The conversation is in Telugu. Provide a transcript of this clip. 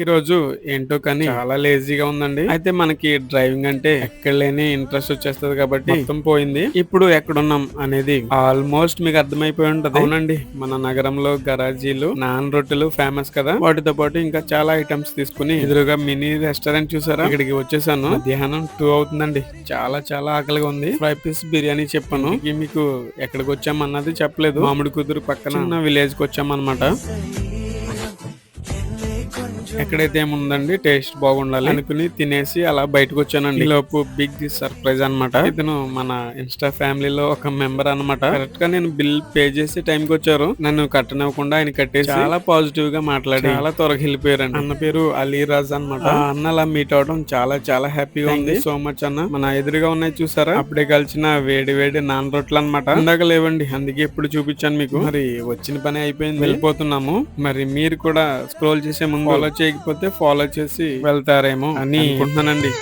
ఈ రోజు ఏంటో కానీ చాలా లేజీగా ఉందండి. అయితే మనకి డ్రైవింగ్ అంటే ఎక్కడ లేని ఇంట్రెస్ట్ వచ్చేస్తది కాబట్టి మొత్తం పోయింది. ఇప్పుడు ఎక్కడున్నాం అనేది ఆల్మోస్ట్ మీకు అర్థమైపోయి ఉంటది. అవునండి. మన నగరంలో గరాజీలు నాన్ రొట్టెలు ఫేమస్ కదా. వాటితో పాటు ఇంకా చాలా ఐటమ్స్ తీసుకుని ఎదురుగా మినీ రెస్టారెంట్ చూసారా? ఇక్కడికి వచ్చేసాను. మధ్యాహ్నం టూ అవుతుందండి. చాలా చాలా ఆకలిగా ఉంది. ఫ్రై పీస్ బిర్యానీ చెప్పాను. మీకు ఎక్కడికి వచ్చామన్నది చెప్పలేదు. మామిడి కుదురు పక్కన విలేజ్కి వచ్చామన్నమాట. ఎక్కడైతే ఏముందండి టేస్ట్ బాగుండాలి అనుకుని తినేసి అలా బయటకు వచ్చానండి. లోపు బిగ్ సర్ప్రైజ్ అన్నమాట. ఇతను మన ఇన్స్టా ఫ్యామిలీలో ఒక మెంబర్ అన్నమాట. కరెక్ట్గా నేను బిల్ పే చేసి టైం కి వచ్చారు. నన్ను కట్టనివ్వకుండా ఆయన కట్టేసి చాలా పాజిటివ్గా మాట్లాడి చాలా త్వరగా వెళ్ళిపోయారండి. అన్న పేరు అలీ రాజ్ అనమాట అన్న అలా మీట్ అవడం చాలా చాలా హ్యాపీగా ఉంది. సో మచ్ అన్న. మన ఎదురుగా ఉన్నాయి చూసారా? అప్పుడే కలిసిన వేడి వేడి నాన్ రొట్లు అనమాట ఇందాక లేవండి అందుకే ఇప్పుడు చూపించాను మీకు. మరి వచ్చిన పని అయిపోయింది. వెళ్ళిపోతున్నాము. మరి మీరు కూడా స్క్రోల్ చేసే ముందు చేయకపోతే ఫాలో చేసి వెళ్తారేమో అని అనుకుంటున్నానండి.